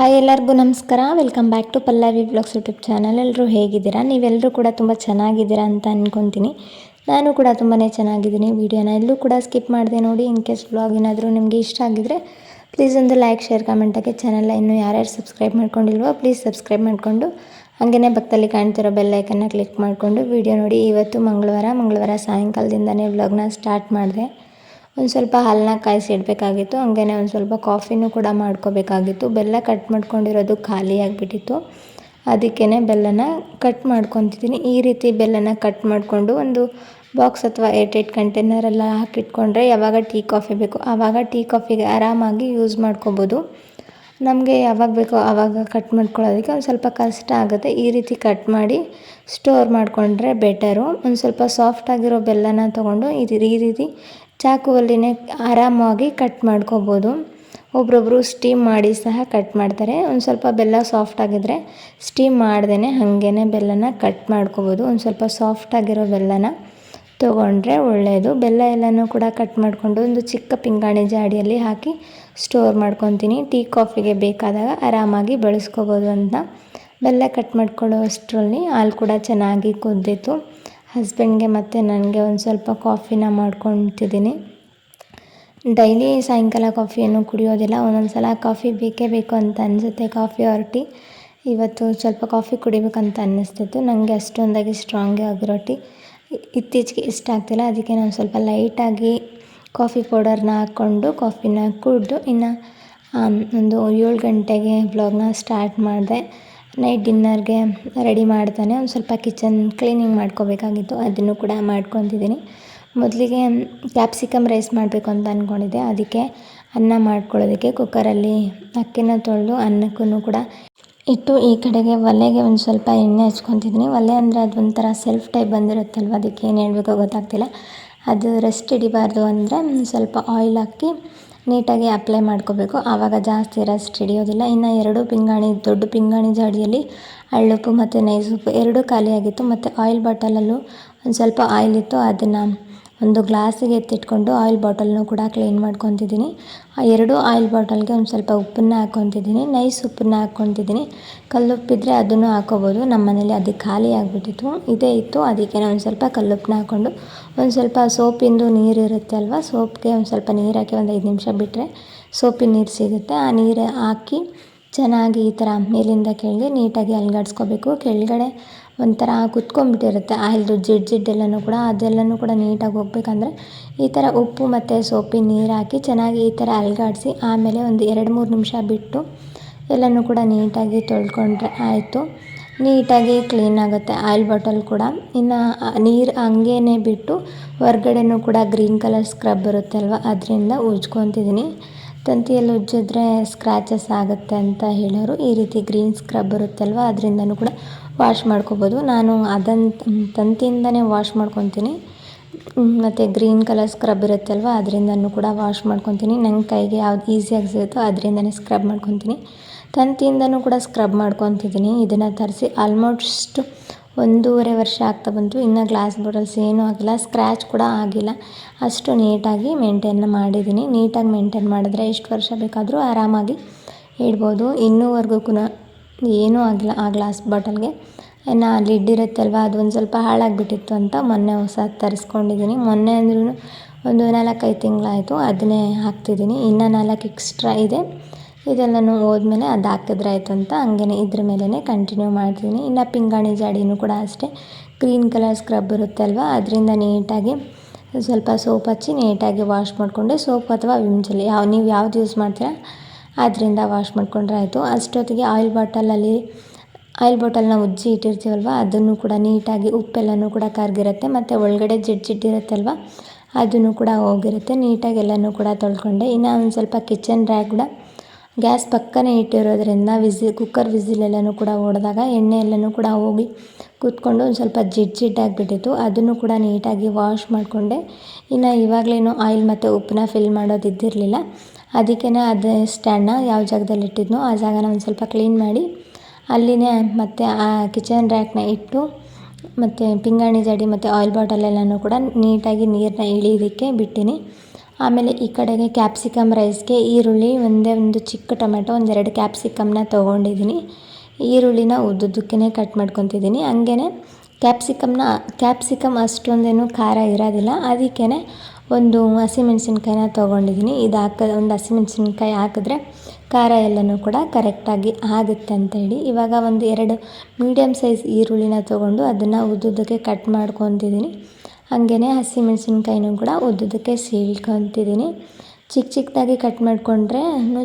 Hi ಎಲ್ಲರಿಗೂ ನಮಸ್ಕಾರ. Welcome back to Pallavi blogs YouTube channel ಎಲ್ಲರೂ ಹೇಗಿದ್ದೀರಾ? ನೀವೆಲ್ಲರೂ ಕೂಡ ತುಂಬ ಚೆನ್ನಾಗಿದ್ದೀರಾ ಅಂತ ಅಂದ್ಕೊತೀನಿ ನಾನು ಕೂಡ ತುಂಬಾ ಚೆನ್ನಾಗಿದ್ದೀನಿ. ವೀಡಿಯೋನ ಎಲ್ಲೂ ಕೂಡ ಸ್ಕಿಪ್ ಮಾಡಿದೆ ನೋಡಿ ಇನ್ ಕೇಸ್ ಬ್ಲಾಗ್ ಏನಾದರೂ ನಿಮಗೆ ಇಷ್ಟ ಆಗಿದ್ರೆ ಪ್ಲೀಸ್ ಒಂದು ಲೈಕ್ ಶೇರ್ ಕಮೆಂಟಾಗಿ ಚಾನಲ್ನ ಇನ್ನೂ ಯಾರ್ಯಾರು ಸಬ್ಸ್ಕ್ರೈಬ್ ಮಾಡ್ಕೊಂಡಿಲ್ವೋ ಪ್ಲೀಸ್ ಸಬ್ಸ್ಕ್ರೈಬ್ ಮಾಡಿಕೊಂಡು ಹಾಗೆಯೇ ಪಕ್ಕದಲ್ಲಿ ಕಾಣ್ತಿರೋ ಬೆಲ್ಲೈಕನ್ನ ಕ್ಲಿಕ್ ಮಾಡಿಕೊಂಡು, ವೀಡಿಯೋ ನೋಡಿ. ಇವತ್ತು ಮಂಗಳವಾರ ಮಂಗಳವಾರ ಸಾಯಂಕಾಲದಿಂದನೇ ವ್ಲಾಗ್ನ ಸ್ಟಾರ್ಟ್ ಮಾಡಿದೆ. ಒಂದು ಸ್ವಲ್ಪ ಹಾಲನ್ನ ಕಾಯಿಸಿ ಇಡಬೇಕಾಗಿತ್ತು ಹಂಗೇ ಒಂದು ಸ್ವಲ್ಪ ಕಾಫಿನೂ ಕೂಡ ಮಾಡ್ಕೋಬೇಕಾಗಿತ್ತು. ಬೆಲ್ಲ ಕಟ್ ಮಾಡ್ಕೊಂಡಿರೋದು ಖಾಲಿ ಆಗಿಬಿಟ್ಟಿತ್ತು. ಅದಕ್ಕೇ ಬೆಲ್ಲನ ಕಟ್ ಮಾಡ್ಕೊತಿದ್ದೀನಿ. ಈ ರೀತಿ ಬೆಲ್ಲನ ಕಟ್ ಮಾಡಿಕೊಂಡು ಒಂದು ಬಾಕ್ಸ್ ಅಥವಾ ಏಟ್ ಏಟ್ ಕಂಟೈನರೆಲ್ಲ ಹಾಕಿಟ್ಕೊಂಡ್ರೆ ಯಾವಾಗ ಟೀ ಕಾಫಿ ಬೇಕು. ಆವಾಗ ಟೀ ಕಾಫಿಗೆ ಆರಾಮಾಗಿ ಯೂಸ್ ಮಾಡ್ಕೋಬೋದು. ನಮಗೆ ಯಾವಾಗ ಬೇಕೋ ಆವಾಗ ಕಟ್ ಮಾಡ್ಕೊಳ್ಳೋದಕ್ಕೆ ಒಂದು ಸ್ವಲ್ಪ ಕಷ್ಟ ಆಗುತ್ತೆ. ಈ ರೀತಿ ಕಟ್ ಮಾಡಿ ಸ್ಟೋರ್ ಮಾಡಿಕೊಂಡ್ರೆ ಬೆಟರು ಒಂದು ಸ್ವಲ್ಪ ಸಾಫ್ಟ್ ಆಗಿರೋ ಬೆಲ್ಲನ ತೊಗೊಂಡು ಈ ರೀತಿ ಚಾಕುವಲ್ಲಿನೇ ಆರಾಮಾಗಿ ಕಟ್ ಮಾಡ್ಕೋಬೋದು. ಒಬ್ರೊಬ್ಬರು ಸ್ಟೀಮ್ ಮಾಡಿ ಸಹ ಕಟ್ ಮಾಡ್ತಾರೆ. ಒಂದು ಸ್ವಲ್ಪ ಬೆಲ್ಲ ಸಾಫ್ಟ್ ಆಗಿದ್ರೆ ಸ್ಟೀಮ್ ಮಾಡ್ದೇ ಹಾಗೇ ಬೆಲ್ಲನ ಕಟ್ ಮಾಡ್ಕೋಬೋದು. ಒಂದು ಸ್ವಲ್ಪ ಸಾಫ್ಟಾಗಿರೋ ಬೆಲ್ಲನ ತೊಗೊಂಡ್ರೆ ಒಳ್ಳೆಯದು ಬೆಲ್ಲ ಎಲ್ಲನೂ ಕೂಡ ಕಟ್ ಮಾಡಿಕೊಂಡು ಒಂದು ಚಿಕ್ಕ ಪಿಂಗಾಣಿ ಜಾಡಿಯಲ್ಲಿ ಹಾಕಿ ಸ್ಟೋರ್ ಮಾಡ್ಕೊತೀನಿ. ಟೀ ಕಾಫಿಗೆ ಬೇಕಾದಾಗ ಆರಾಮಾಗಿ ಬಳಸ್ಕೋಬೋದು ಅಂತ. ಬೆಲ್ಲ ಕಟ್ ಮಾಡ್ಕೊಳ್ಳೋ ಅಷ್ಟರಲ್ಲಿ ಹಾಲು ಕೂಡ ಚೆನ್ನಾಗಿ ಕುದ್ದಿತ್ತು. ಹಸ್ಬೆಂಡ್ಗೆ ಮತ್ತು ನನಗೆ ಒಂದು ಸ್ವಲ್ಪ ಕಾಫಿನ ಮಾಡ್ಕೊತಿದ್ದೀನಿ. ಡೈಲಿ ಸಾಯಂಕಾಲ ಕಾಫಿಯನ್ನು ಕುಡಿಯೋದಿಲ್ಲ, ಒಂದೊಂದು ಸಲ ಕಾಫಿ ಬೇಕೇ ಬೇಕು ಅಂತ ಅನಿಸುತ್ತೆ, ಕಾಫಿ ಆರ್ ಟೀ ಇವತ್ತು ಸ್ವಲ್ಪ ಕಾಫಿ ಕುಡಿಬೇಕಂತ ಅನ್ನಿಸ್ತಿತ್ತು ನನಗೆ ಅಷ್ಟೊಂದಾಗಿ ಸ್ಟ್ರಾಂಗೇ ಆಗಿರೋ ಟೀ ಇತ್ತೀಚೆಗೆ ಇಷ್ಟ ಆಗ್ತಿಲ್ಲ, ಅದಕ್ಕೆ ನಾನು ಸ್ವಲ್ಪ ಲೈಟಾಗಿ ಕಾಫಿ ಪೌಡರ್ನ ಹಾಕ್ಕೊಂಡು ಕಾಫಿನ ಕುಡಿದು ಇನ್ನು ಒಂದು ಏಳು ಗಂಟೆಗೆ ಬ್ಲಾಗ್ನ ಸ್ಟಾರ್ಟ್ ಮಾಡಿದೆ. ನೈಟ್ ಡಿನ್ನರ್ಗೆ ರೆಡಿ ಮಾಡ್ತಾನೆ. ಒಂದು ಸ್ವಲ್ಪ ಕಿಚನ್ ಕ್ಲೀನಿಂಗ್ ಮಾಡ್ಕೋಬೇಕಾಗಿತ್ತು. ಅದನ್ನು ಕೂಡ ಮಾಡ್ಕೊತಿದ್ದೀನಿ. ಮೊದಲಿಗೆ ಕ್ಯಾಪ್ಸಿಕಮ್ ರೈಸ್ ಮಾಡಬೇಕು ಅಂತ ಅಂದ್ಕೊಂಡಿದ್ದೆ ಅದಕ್ಕೆ ಅನ್ನ ಮಾಡ್ಕೊಳ್ಳೋದಕ್ಕೆ ಕುಕ್ಕರಲ್ಲಿ ಅಕ್ಕಿನ ತೊಳೆದು ಅನ್ನಕ್ಕೂ ಕೂಡ ಇಟ್ಟು ಈ ಕಡೆಗೆ ಒಲೆಗೆ ಒಂದು ಸ್ವಲ್ಪ ಎಣ್ಣೆ ಹಚ್ಕೊತಿದ್ದೀನಿ. ಒಲೆ ಅಂದರೆ ಅದು ಒಂಥರ ಸೆಲ್ಫ್ ಟೈಪ್ ಬಂದಿರುತ್ತಲ್ವ? ಅದಕ್ಕೆ ಏನು ಹೇಳಬೇಕೋ ಗೊತ್ತಾಗ್ತಿಲ್ಲ. ಅದು ರೆಸ್ಟ್ ಹಿಡಿಬಾರ್ದು ಅಂದರೆ ಸ್ವಲ್ಪ ಆಯಿಲ್ ಹಾಕಿ ನೀಟಾಗಿ ಅಪ್ಲೈ ಮಾಡ್ಕೋಬೇಕು. ಆವಾಗ ಜಾಸ್ತಿ ರಸ್ಟ್ ಹಿಡಿಯೋದಿಲ್ಲ. ಇನ್ನು ಎರಡು ಪಿಂಗಾಣಿ, ದೊಡ್ಡ ಪಿಂಗಾಣಿ ಜಾಡಿಯಲ್ಲಿ ಹಳ್ಳುಪ್ಪು ಮತ್ತು ನೈಸುಪ್ಪು ಎರಡೂ ಖಾಲಿಯಾಗಿತ್ತು. ಮತ್ತು ಆಯಿಲ್ ಬಾಟಲಲ್ಲೂ ಒಂದು ಸ್ವಲ್ಪ ಆಯಿಲ್ ಇತ್ತು. ಅದನ್ನು ಒಂದು ಗ್ಲಾಸಿಗೆ ಎತ್ತಿಟ್ಕೊಂಡು ಆಯಿಲ್ ಬಾಟಲ್ನೂ ಕೂಡ ಕ್ಲೀನ್ ಮಾಡ್ಕೊತಿದ್ದೀನಿ. ಆ ಎರಡು ಆಯಿಲ್ ಬಾಟಲ್ಗೆ ಒಂದು ಸ್ವಲ್ಪ ಉಪ್ಪನ್ನು ಹಾಕ್ಕೊತಿದ್ದೀನಿ ನೈಸ್ ಉಪ್ಪನ್ನ ಹಾಕ್ಕೊತಿದ್ದೀನಿ ಕಲ್ಲುಪ್ಪಿದ್ರೆ ಅದನ್ನು ಹಾಕೋಬೋದು. ನಮ್ಮ ಮನೇಲಿ ಅದು ಖಾಲಿ ಆಗಿಬಿಟ್ಟಿತ್ತು. ಇದೇ ಇತ್ತು. ಅದಕ್ಕೆ ನಾನು ಒಂದು ಸ್ವಲ್ಪ ಕಲ್ಲುಪ್ಪನ್ನ ಹಾಕ್ಕೊಂಡು ಒಂದು ಸ್ವಲ್ಪ ಸೋಪಿಂದು ನೀರು ಇರುತ್ತೆ ಅಲ್ವಾ? ಸೋಪ್ಗೆ ಒಂದು ಸ್ವಲ್ಪ ನೀರು ಹಾಕಿ ಒಂದು ಐದು ನಿಮಿಷ ಬಿಟ್ಟರೆ ಸೋಪಿನ ನೀರು ಸಿಗುತ್ತೆ. ಆ ನೀರು ಹಾಕಿ ಚೆನ್ನಾಗಿ ಈ ಥರ ಮೇಲಿಂದ ಕೆಳಗೆ ನೀಟಾಗಿ ಅಲ್ಗಾಡಿಸ್ಕೋಬೇಕು. ಕೆಳಗಡೆ ಒಂಥರ ಕುತ್ಕೊಂಡ್ಬಿಟ್ಟಿರುತ್ತೆ ಆಯಿಲ್ದು ಜಿಡ್ ಜಿಡ್ಡೆಲ್ಲನೂ ಕೂಡ, ಅದೆಲ್ಲನೂ ಕೂಡ ನೀಟಾಗಿ ಹೋಗ್ಬೇಕಂದ್ರೆ ಈ ಥರ ಉಪ್ಪು ಮತ್ತು ಸೋಪಿನ ನೀರು ಹಾಕಿ ಚೆನ್ನಾಗಿ ಈ ಥರ ಅಲುಗಾಡಿಸಿ ಆಮೇಲೆ ಒಂದು ಎರಡು ಮೂರು ನಿಮಿಷ ಬಿಟ್ಟು ಎಲ್ಲನೂ ಕೂಡ ನೀಟಾಗಿ ತೊಳ್ಕೊಂಡ್ರೆ ಆಯಿತು. ನೀಟಾಗಿ ಕ್ಲೀನ್ ಆಗುತ್ತೆ ಆಯಿಲ್ ಬಾಟಲ್ ಕೂಡ. ಇನ್ನು ನೀರು ಹಂಗೇ ಬಿಟ್ಟು ಹೊರ್ಗಡೆನೂ ಕೂಡ ಗ್ರೀನ್ ಕಲರ್ ಸ್ಕ್ರಬ್ ಬರುತ್ತೆ ಅಲ್ವ ಅದರಿಂದ ಉಜ್ಕೊತಿದ್ದೀನಿ. ತಂತಿಯಲ್ಲಿ ಉಜ್ಜಿದ್ರೆ ಸ್ಕ್ರ್ಯಾಚಸ್ ಆಗುತ್ತೆ ಅಂತ ಹೇಳೋರು ಈ ರೀತಿ ಗ್ರೀನ್ ಸ್ಕ್ರಬ್ ಬರುತ್ತಲ್ವ? ಅದರಿಂದನೂ ಕೂಡ ವಾಶ್ ಮಾಡ್ಕೋಬೋದು. ನಾನು ಅದನ್ನು ತಂತಿಯಿಂದನೇ ವಾಶ್ ಮಾಡ್ಕೊತೀನಿ. ಮತ್ತು ಗ್ರೀನ್ ಕಲರ್ ಸ್ಕ್ರಬ್ ಇರುತ್ತಲ್ವ? ಅದರಿಂದನೂ ಕೂಡ ವಾಶ್ ಮಾಡ್ಕೊತೀನಿ. ನಂಗೆ ಕೈಗೆ ಯಾವ್ದು ಈಸಿಯಾಗಿ ಸಿಗುತ್ತೋ ಅದರಿಂದನೇ ಸ್ಕ್ರಬ್ ಮಾಡ್ಕೊತೀನಿ. ತಂತಿಯಿಂದನೂ ಕೂಡ ಸ್ಕ್ರಬ್ ಮಾಡ್ಕೊತಿದ್ದೀನಿ ಇದನ್ನು ತರಿಸಿ ಆಲ್ಮೋಸ್ಟ್ ಒಂದೂವರೆ ವರ್ಷ ಆಗ್ತಾ ಬಂತು. ಇನ್ನೂ ಗ್ಲಾಸ್ ಬಾಟಲ್ಸ್ ಏನೂ ಆಗಿಲ್ಲ. ಸ್ಕ್ರ್ಯಾಚ್ ಕೂಡ ಆಗಿಲ್ಲ. ಅಷ್ಟು ನೀಟಾಗಿ ಮೇಂಟೈನ್ ಮಾಡಿದ್ದೀನಿ. ನೀಟಾಗಿ ಮೇಂಟೈನ್ ಮಾಡಿದ್ರೆ ಎಷ್ಟು ವರ್ಷ ಬೇಕಾದರೂ ಆರಾಮಾಗಿ ಇಡ್ಬೋದು. ಇನ್ನೂವರೆಗೂ ಕೂಡ ಏನೂ ಆಗಿಲ್ಲ ಆ ಗ್ಲಾಸ್ ಬಾಟಲ್ಗೆ ಇನ್ನು ಲಿಡ್ ಇರುತ್ತಲ್ವ ಅದು ಒಂದು ಸ್ವಲ್ಪ ಹಾಳಾಗಿಬಿಟ್ಟಿತ್ತು ಅಂತ ಮೊನ್ನೆ ಹೊಸ ತರಿಸ್ಕೊಂಡಿದ್ದೀನಿ. ಮೊನ್ನೆ ಅಂದ್ರೂ ಒಂದು ನಾಲ್ಕೈದು ತಿಂಗಳಾಯಿತು. ಅದನ್ನೇ ಹಾಕ್ತಿದ್ದೀನಿ. ಇನ್ನು ನಾಲ್ಕು ಎಕ್ಸ್ಟ್ರಾ ಇದೆ. ಇದೆಲ್ಲನೂ ಹೋದ್ಮೇಲೆ ಅದು ಹಾಕಿದ್ರೆ ಆಯಿತು ಅಂತ ಹಂಗೇ ಇದ್ರ ಮೇಲೇ ಕಂಟಿನ್ಯೂ ಮಾಡ್ತೀನಿ. ಇನ್ನು ಪಿಂಗಾಣಿ ಜಾಡಿನೂ ಕೂಡ ಅಷ್ಟೇ. ಗ್ರೀನ್ ಕಲರ್ ಸ್ಕ್ರಬ್ ಬರುತ್ತಲ್ವ? ಅದರಿಂದ ನೀಟಾಗಿ ಸ್ವಲ್ಪ ಸೋಪ್ ಹಚ್ಚಿ ನೀಟಾಗಿ ವಾಶ್ ಮಾಡಿಕೊಂಡೆ. ಸೋಪ್ ಅಥವಾ ವಿಮ್ ಯಾವ, ನೀವು ಯಾವ್ದು ಯೂಸ್ ಮಾಡ್ತೀರಾ ಅದರಿಂದ ವಾಶ್ ಮಾಡಿಕೊಂಡ್ರೆ ಆಯಿತು. ಅಷ್ಟೊತ್ತಿಗೆ ಆಯಿಲ್ ಬಾಟಲಲ್ಲಿ ಆಯಿಲ್ ಬಾಟಲ್ನ ಉಜ್ಜಿ ಇಟ್ಟಿರ್ತೀವಲ್ವ, ಅದನ್ನು ಕೂಡ ನೀಟಾಗಿ ಉಪ್ಪೆಲ್ಲನೂ ಕೂಡ ಕರ್ಗಿರುತ್ತೆ ಮತ್ತು ಒಳಗಡೆ ಅಲ್ವಾ ಅದನ್ನು ಕೂಡ ಹೋಗಿರುತ್ತೆ. ನೀಟಾಗಿ ಎಲ್ಲನೂ ಕೂಡ ತೊಳ್ಕೊಂಡೆ. ಇನ್ನು ಒಂದು ಸ್ವಲ್ಪ ಕಿಚನ್ ರ್ಯಾಗ್ ಕೂಡ ಗ್ಯಾಸ್ ಪಕ್ಕನೇ ಇಟ್ಟಿರೋದ್ರಿಂದ ವಿಸಿ ಕುಕ್ಕರ್ ವಿಸಿಲೆಲ್ಲನೂ ಕೂಡ ಹೊಡೆದಾಗ ಎಣ್ಣೆ ಎಲ್ಲನೂ ಕೂಡ ಹೋಗಿ ಕೂತ್ಕೊಂಡು ಒಂದು ಸ್ವಲ್ಪ ಜಿಡ್ ಜಿಡ್ಡಾಗಿಬಿಟ್ಟಿತ್ತು ಅದನ್ನು ಕೂಡ ನೀಟಾಗಿ ವಾಶ್ ಮಾಡಿಕೊಂಡೆ. ಇನ್ನು ಇವಾಗಲೇನು ಆಯಿಲ್ ಮತ್ತು ಉಪ್ಪನ್ನ ಫಿಲ್ ಮಾಡೋದು ಇದ್ದಿರಲಿಲ್ಲ ಅದಕ್ಕೇ ಅದೇ ಸ್ಟ್ಯಾಂಡ್ನ ಯಾವ ಜಾಗದಲ್ಲಿ ಇಟ್ಟಿದ್ನೋ ಆ ಜಾಗನ ಒಂದು ಸ್ವಲ್ಪ ಕ್ಲೀನ್ ಮಾಡಿ ಅಲ್ಲಿನೇ ಮತ್ತು ಆ ಕಿಚನ್ ರ್ಯಾಕ್ನ ಇಟ್ಟು ಮತ್ತು ಪಿಂಗಾಣಿ ಜಡಿ ಮತ್ತು ಆಯಿಲ್ ಬಾಟಲ್ ಎಲ್ಲನೂ ಕೂಡ ನೀಟಾಗಿ ನೀರನ್ನ ಇಳಿಯೋದಕ್ಕೆ ಬಿಟ್ಟಿನಿ. ಆಮೇಲೆ ಈ ಕಡೆಗೆ ಕ್ಯಾಪ್ಸಿಕಮ್ ರೈಸ್ಗೆ ಈರುಳ್ಳಿ ಒಂದೇ ಒಂದು ಚಿಕ್ಕ ಟೊಮೆಟೊ, ಒಂದೆರಡು ಕ್ಯಾಪ್ಸಿಕಮ್ನ ತೊಗೊಂಡಿದ್ದೀನಿ. ಈರುಳ್ಳಿನ ಉದ್ದುದ್ದಕ್ಕೇ ಕಟ್ ಮಾಡ್ಕೊತಿದ್ದೀನಿ. ಹಂಗೇ ಕ್ಯಾಪ್ಸಿಕಮ್ನ ಕ್ಯಾಪ್ಸಿಕಮ್ ಅಷ್ಟೊಂದೇನು ಖಾರ ಇರೋದಿಲ್ಲ. ಅದಕ್ಕೇ ಒಂದು ಹಸಿಮೆಣ್ಸಿನ್ಕಾಯಿನ ತೊಗೊಂಡಿದ್ದೀನಿ. ಇದು ಹಾಕ, ಒಂದು ಹಸಿಮೆಣ್ಸಿನ್ಕಾಯಿ ಹಾಕಿದ್ರೆ ಖಾರ ಎಲ್ಲನೂ ಕೂಡ ಕರೆಕ್ಟಾಗಿ ಆಗುತ್ತೆ ಅಂತೇಳಿ ಇವಾಗ ಒಂದು ಎರಡು ಮೀಡಿಯಮ್ ಸೈಜ್ ಈರುಳ್ಳಿನ ತೊಗೊಂಡು ಅದನ್ನು ಉದ್ದುದ್ದಕ್ಕೆ ಕಟ್ ಮಾಡ್ಕೊತಿದ್ದೀನಿ. ಹಾಗೇ ಹಸಿಮೆಣ್ಸಿನ್ಕಾಯಿನೂ ಕೂಡ ಉದ್ದುದ್ದಕ್ಕೆ ಸೀಳ್ಕೊತಿದ್ದೀನಿ. ಚಿಕ್ಕ ಚಿಕ್ಕದಾಗಿ ಕಟ್ ಮಾಡಿಕೊಂಡ್ರೆ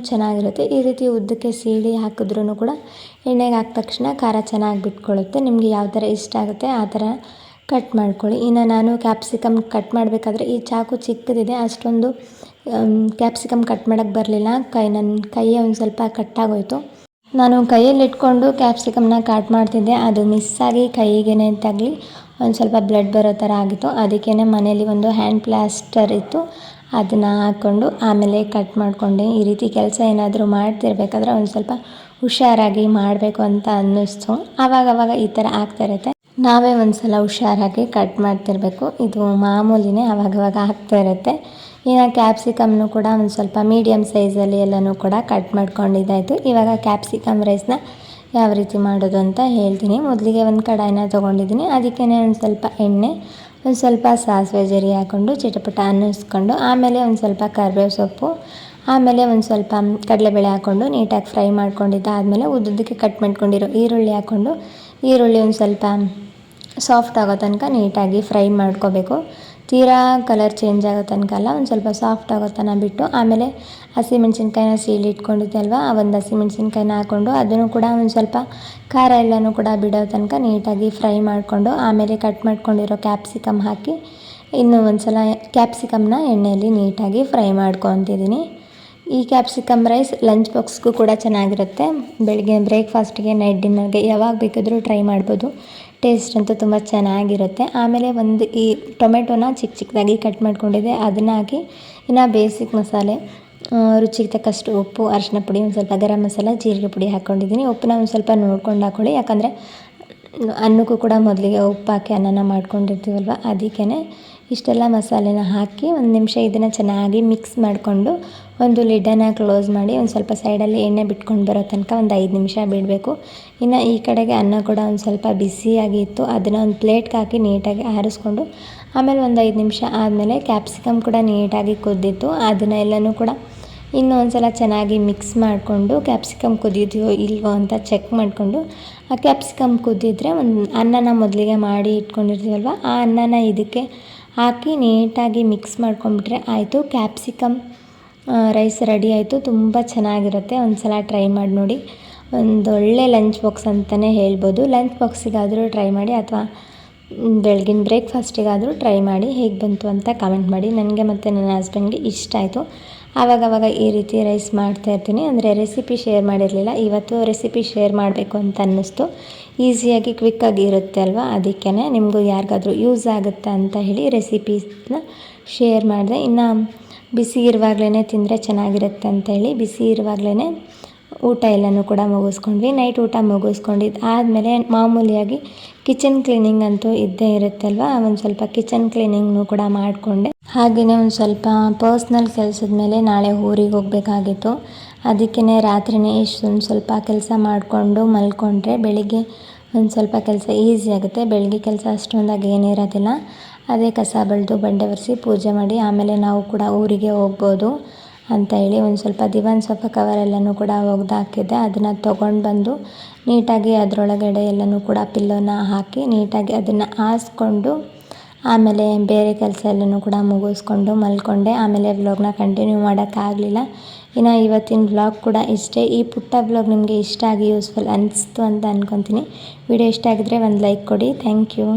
ಚೆನ್ನಾಗಿರುತ್ತೆ. ಈ ರೀತಿ ಉದ್ದಕ್ಕೆ ಸೀಳಿ ಹಾಕಿದ್ರೂ ಕೂಡ ಎಣ್ಣೆಗೆ ಹಾಕಿದ ತಕ್ಷಣ ಖಾರ ಚೆನ್ನಾಗಿ ಬಿಟ್ಕೊಳ್ಳುತ್ತೆ. ನಿಮಗೆ ಯಾವ ಥರ ಇಷ್ಟ ಆಗುತ್ತೆ ಆ ಥರ ಕಟ್ ಮಾಡ್ಕೊಳ್ಳಿ. ಇನ್ನು ನಾನು ಕ್ಯಾಪ್ಸಿಕಮ್ ಕಟ್ ಮಾಡಬೇಕಾದ್ರೆ ಈ ಚಾಕು ಚಿಕ್ಕದಿದೆ, ಅಷ್ಟೊಂದು ಕ್ಯಾಪ್ಸಿಕಮ್ ಕಟ್ ಮಾಡೋಕ್ಕೆ ಬರಲಿಲ್ಲ. ಕೈ, ನನ್ನ ಕೈಯೇ ಒಂದು ಸ್ವಲ್ಪ ಕಟ್ಟಾಗೋಯಿತು. ನಾನು ಕೈಯಲ್ಲಿ ಇಟ್ಕೊಂಡು ಕ್ಯಾಪ್ಸಿಕಮ್ನ ಕಟ್ ಮಾಡ್ತಿದ್ದೆ. ಅದು ಮಿಸ್ಸಾಗಿ ಕೈಗೇನೆ ತಗಲಿ. ಒಂದು ಸ್ವಲ್ಪ ಬ್ಲಡ್ ಬರೋ ಥರ ಆಗಿತ್ತು. ಅದಕ್ಕೇ ಮನೇಲಿ ಒಂದು ಹ್ಯಾಂಡ್ ಪ್ಲಾಸ್ಟರ್ ಇತ್ತು. ಅದನ್ನು ಹಾಕ್ಕೊಂಡು ಆಮೇಲೆ ಕಟ್ ಮಾಡಿಕೊಂಡೆ. ಈ ರೀತಿ ಕೆಲಸ ಏನಾದರೂ ಮಾಡ್ತಿರ್ಬೇಕಾದ್ರೆ ಒಂದು ಸ್ವಲ್ಪ ಹುಷಾರಾಗಿ ಮಾಡಬೇಕು ಅಂತ ಅನ್ನಿಸ್ತು. ಆವಾಗವಾಗ ಈ ಥರ ಆಗ್ತಾ ನಾವೇ ಒಂದು ಸಲ ಹುಷಾರಾಗಿ ಕಟ್ ಮಾಡ್ತಿರ್ಬೇಕು. ಇದು ಮಾಮೂಲಿನೇ ಆವಾಗವಾಗ ಆಗ್ತಾ ಇರುತ್ತೆ. ಇನ್ನು ಕ್ಯಾಪ್ಸಿಕಮ್ನು ಕೂಡ ಒಂದು ಸ್ವಲ್ಪ ಮೀಡಿಯಮ್ ಸೈಜಲ್ಲಿ ಎಲ್ಲನೂ ಕೂಡ ಕಟ್ ಮಾಡ್ಕೊಂಡಿದ್ದಾಯಿತು. ಇವಾಗ ಕ್ಯಾಪ್ಸಿಕಮ್ ರೈಸ್ನ ಯಾವ ರೀತಿ ಮಾಡೋದು ಅಂತ ಹೇಳ್ತೀನಿ. ಮೊದಲಿಗೆ ಒಂದು ಕಡಾಯಿನ ತೊಗೊಂಡಿದ್ದೀನಿ. ಅದಕ್ಕೆ ಒಂದು ಸ್ವಲ್ಪ ಎಣ್ಣೆ, ಒಂದು ಸ್ವಲ್ಪ ಸಾಸಿವೆ ಜರಿ ಹಾಕ್ಕೊಂಡು, ಚಿಟಪಟ ಅನ್ನಿಸ್ಕೊಂಡು, ಆಮೇಲೆ ಒಂದು ಸ್ವಲ್ಪ ಕರಿಬೇವು ಸೊಪ್ಪು, ಆಮೇಲೆ ಒಂದು ಸ್ವಲ್ಪ ಕಡಲೆಬೇಳೆ ಹಾಕ್ಕೊಂಡು ನೀಟಾಗಿ ಫ್ರೈ ಮಾಡ್ಕೊಂಡಿದ್ದಾದಮೇಲೆ ಉದ್ದುದ್ದಕ್ಕೆ ಕಟ್ ಮಾಡ್ಕೊಂಡಿರೋ ಈರುಳ್ಳಿ ಹಾಕ್ಕೊಂಡು, ಈರುಳ್ಳಿ ಒಂದು ಸ್ವಲ್ಪ ಸಾಫ್ಟ್ ಆಗೋ ತನಕ ನೀಟಾಗಿ ಫ್ರೈ ಮಾಡ್ಕೋಬೇಕು. ತೀರಾ ಕಲರ್ ಚೇಂಜ್ ಆಗೋ ತನಕ ಅಲ್ಲ, ಒಂದು ಸ್ವಲ್ಪ ಸಾಫ್ಟ್ ಆಗೋ ತನಕ ಬಿಟ್ಟು, ಆಮೇಲೆ ಹಸಿಮೆಣ್ಸಿನ್ಕಾಯಿನ ಸೀಳಿ ಅಲ್ವಾ ಆ ಒಂದು ಹಸಿಮೆಣ್ಸಿನ್ಕಾಯಿನ ಹಾಕ್ಕೊಂಡು ಅದನ್ನು ಕೂಡ ಒಂದು ಸ್ವಲ್ಪ ಖಾರ ಎಲ್ಲನೂ ಕೂಡ ಬಿಡೋ ತನಕ ನೀಟಾಗಿ ಫ್ರೈ ಮಾಡಿಕೊಂಡು, ಆಮೇಲೆ ಕಟ್ ಮಾಡ್ಕೊಂಡಿರೋ ಕ್ಯಾಪ್ಸಿಕಮ್ ಹಾಕಿ, ಇನ್ನು ಒಂದು ಸಲ ಕ್ಯಾಪ್ಸಿಕಮ್ನ ಎಣ್ಣೆಯಲ್ಲಿ ನೀಟಾಗಿ ಫ್ರೈ ಮಾಡ್ಕೊತಿದ್ದೀನಿ. ಈ ಕ್ಯಾಪ್ಸಿಕಮ್ ರೈಸ್ ಲಂಚ್ ಬಾಕ್ಸ್ಗೂ ಕೂಡ ಚೆನ್ನಾಗಿರುತ್ತೆ. ಬೆಳಗ್ಗೆ ಬ್ರೇಕ್ಫಾಸ್ಟ್ಗೆ, ನೈಟ್ ಡಿನ್ನರ್ಗೆ ಯಾವಾಗ ಬೇಕಿದ್ರೂ ಟ್ರೈ ಮಾಡ್ಬೋದು. ಟೇಸ್ಟ್ ಅಂತೂ ತುಂಬ ಚೆನ್ನಾಗಿರುತ್ತೆ. ಆಮೇಲೆ ಒಂದು ಈ ಟೊಮೆಟೊನ ಚಿಕ್ಕ ಚಿಕ್ಕದಾಗಿ ಕಟ್ ಮಾಡ್ಕೊಂಡಿದ್ದೆ. ಅದನ್ನು ಹಾಕಿ ಇನ್ನು ಬೇಸಿಕ್ ಮಸಾಲೆ ರುಚಿಗೆ ತಕ್ಕಷ್ಟು ಉಪ್ಪು ಅರಿಶಿನ ಪುಡಿ, ಒಂದು ಸ್ವಲ್ಪ ಗರಂ ಮಸಾಲ, ಜೀರಿಗೆ ಪುಡಿ ಹಾಕ್ಕೊಂಡಿದ್ದೀನಿ ಉಪ್ಪನ್ನ ಒಂದು ಸ್ವಲ್ಪ ನೋಡ್ಕೊಂಡು ಹಾಕ್ಕೊಳ್ಳಿ ಯಾಕಂದರೆ ಅನ್ನಕ್ಕೂ ಕೂಡ ಮೊದಲಿಗೆ ಉಪ್ಪು ಹಾಕಿ ಅನ್ನನ ಮಾಡ್ಕೊಂಡಿರ್ತೀವಲ್ವ ಅದಕ್ಕೇ ಇಷ್ಟೆಲ್ಲ ಮಸಾಲೆನ ಹಾಕಿ ಒಂದು ನಿಮಿಷ ಇದನ್ನು ಚೆನ್ನಾಗಿ ಮಿಕ್ಸ್ ಮಾಡಿಕೊಂಡು ಒಂದು ಲಿಡ್ಡನ್ನು ಕ್ಲೋಸ್ ಮಾಡಿ ಒಂದು ಸ್ವಲ್ಪ ಸೈಡಲ್ಲಿ ಎಣ್ಣೆ ಬಿಟ್ಕೊಂಡು ಬರೋ ತನಕ ಒಂದು ಐದು ನಿಮಿಷ ಬಿಡಬೇಕು. ಇನ್ನು ಈ ಕಡೆಗೆ ಅನ್ನ ಕೂಡ ಒಂದು ಸ್ವಲ್ಪ ಬಿಸಿಯಾಗಿತ್ತು ಅದನ್ನು ಒಂದು ಪ್ಲೇಟ್ಗೆ ಹಾಕಿ ನೀಟಾಗಿ ಆರಿಸ್ಕೊಂಡು ಆಮೇಲೆ ಒಂದು ಐದು ನಿಮಿಷ ಆದಮೇಲೆ ಕ್ಯಾಪ್ಸಿಕಮ್ ಕೂಡ ನೀಟಾಗಿ ಕುದ್ದಿತ್ತು. ಅದನ್ನು ಎಲ್ಲನೂ ಕೂಡ ಇನ್ನೂ ಒಂದು ಸಲ ಚೆನ್ನಾಗಿ ಮಿಕ್ಸ್ ಮಾಡಿಕೊಂಡು ಕ್ಯಾಪ್ಸಿಕಮ್ ಕುದಿದೆಯೋ ಇಲ್ವೋ ಅಂತ ಚೆಕ್ ಮಾಡಿಕೊಂಡು ಆ ಕ್ಯಾಪ್ಸಿಕಮ್ ಕುದ್ದಿದ್ರೆ ಒಂದು ಅನ್ನನ ಮೊದಲಿಗೆ ಮಾಡಿ ಇಟ್ಕೊಂಡಿರ್ತೀವಲ್ವ, ಆ ಅನ್ನನ ಇದಕ್ಕೆ ಹಾಕಿ ನೀಟಾಗಿ ಮಿಕ್ಸ್ ಮಾಡ್ಕೊಂಡ್ಬಿಟ್ರೆ ಆಯಿತು. ಕ್ಯಾಪ್ಸಿಕಮ್ ರೈಸ್ ರೆಡಿ ಆಯಿತು. ತುಂಬ ಚೆನ್ನಾಗಿರುತ್ತೆ. ಒಂದು ಸಲ ಟ್ರೈ ಮಾಡಿ ನೋಡಿ. ಒಂದು ಒಳ್ಳೆ ಲಂಚ್ ಬಾಕ್ಸ್ ಅಂತಲೇ ಹೇಳ್ಬೋದು. ಲಂಚ್ ಬಾಕ್ಸಿಗಾದರೂ ಟ್ರೈ ಮಾಡಿ. ಅಥವಾ ಬೆಳಗಿನ ಬ್ರೇಕ್ಫಾಸ್ಟಿಗಾದರೂ ಟ್ರೈ ಮಾಡಿ ಹೇಗೆ ಬಂತು ಅಂತ ಕಮೆಂಟ್ ಮಾಡಿ. ನನಗೆ ಮತ್ತು ನನ್ನ ಹಸ್ಬೆಂಡ್ಗೆ ಇಷ್ಟ ಆಯಿತು. ಆವಾಗವಾಗ ಈ ರೀತಿ ರೈಸ್ ಮಾಡ್ತಾ ಇರ್ತೀನಿ. ಅಂದರೆ ರೆಸಿಪಿ ಶೇರ್ ಮಾಡಿರಲಿಲ್ಲ. ಇವತ್ತು ರೆಸಿಪಿ ಶೇರ್ ಮಾಡಬೇಕು ಅಂತ ಅನ್ನಿಸ್ತು. ಈಸಿಯಾಗಿ ಕ್ವಿಕ್ಕಾಗಿ ಇರುತ್ತೆ ಅಲ್ವಾ? ಅದಕ್ಕೇ ನಿಮಗೂ ಯಾರಿಗಾದರೂ ಯೂಸ್ ಆಗುತ್ತೆ ಅಂತ ಹೇಳಿ ರೆಸಿಪೀಸ್ನ ಶೇರ್ ಮಾಡಿದೆ. ಇನ್ನು ಬಿಸಿ ಇರುವಾಗಲೇ ತಿಂದರೆ ಚೆನ್ನಾಗಿರುತ್ತೆ ಅಂತ ಹೇಳಿ ಬಿಸಿ ಇರುವಾಗಲೇ ಊಟ ಎಲ್ಲನೂ ಕೂಡ ಮುಗಿಸ್ಕೊಂಡ್ವಿ. ನೈಟ್ ಊಟ ಮುಗಿಸ್ಕೊಂಡಿದ್ದು ಆದಮೇಲೆ ಮಾಮೂಲಿಯಾಗಿ ಕಿಚನ್ ಕ್ಲೀನಿಂಗ್ ಅಂತೂ ಇದ್ದೇ ಇರುತ್ತಲ್ವಾ? ಒಂದು ಸ್ವಲ್ಪ ಕಿಚನ್ ಕ್ಲೀನಿಂಗ್ನು ಕೂಡ ಮಾಡಿಕೊಂಡೆ. ಹಾಗೆಯೇ ಒಂದು ಸ್ವಲ್ಪ ಪರ್ಸ್ನಲ್ ಕೆಲಸದ ಮೇಲೆ ನಾಳೆ ಊರಿಗೆ ಹೋಗಬೇಕಾಗಿತ್ತು. ಅದಕ್ಕೇ ರಾತ್ರಿನೇ ಇಷ್ಟೊಂದು ಸ್ವಲ್ಪ ಕೆಲಸ ಮಾಡಿಕೊಂಡು ಮಲ್ಕೊಂಡ್ರೆ ಬೆಳಿಗ್ಗೆ ಒಂದು ಸ್ವಲ್ಪ ಕೆಲಸ ಈಸಿ ಆಗುತ್ತೆ. ಬೆಳಗ್ಗೆ ಕೆಲಸ ಅಷ್ಟೊಂದಾಗಿ ಏನಿರೋದಿಲ್ಲ ಅದೇ ಕಸ ಬೆಳೆದು ಬಂಡೆ ಒರೆಸಿ ಪೂಜೆ ಮಾಡಿ ಆಮೇಲೆ ನಾವು ಕೂಡ ಊರಿಗೆ ಹೋಗ್ಬೋದು. ಅಂತ ಹೇಳಿ ಒಂದು ಸ್ವಲ್ಪ ದಿವಾನ್ ಸೋಫಾ ಕವರ್ ಎಲ್ಲಾನು ಕೂಡ ಒಗ್ದು ಹಾಕಿದ್ದೆ. ಅದನ್ನು ತೊಗೊಂಡು ಬಂದು ನೀಟಾಗಿ ಅದರೊಳಗಡೆ ಎಲ್ಲನೂ ಕೂಡ ಪಿಲ್ಲೋನ ಹಾಕಿ ನೀಟಾಗಿ ಅದನ್ನು ಹಾಸ್ಕೊಂಡು ಆಮೇಲೆ ಬೇರೆ ಕೆಲಸ ಎಲ್ಲನೂ ಕೂಡ ಮುಗಿಸ್ಕೊಂಡು ಮಲ್ಕೊಂಡೆ. ಆಮೇಲೆ ವ್ಲಾಗ್ನ ಕಂಟಿನ್ಯೂ ಮಾಡೋಕ್ಕಾಗಲಿಲ್ಲ ಇನ್ನು ಇವತ್ತಿನ ವ್ಲಾಗ್ ಕೂಡ ಇಷ್ಟೇ. ಈ ಪುಟ್ಟ ವ್ಲಾಗ್ ನಿಮಗೆ ಇಷ್ಟ ಆಗಿ ಯೂಸ್ಫುಲ್ ಅನಿಸ್ತು ಅಂತ ಅಂದ್ಕೊತೀನಿ ವಿಡಿಯೋ ಇಷ್ಟ ಆಗಿದ್ರೆ ಒಂದು ಲೈಕ್ ಕೊಡಿ. Thank you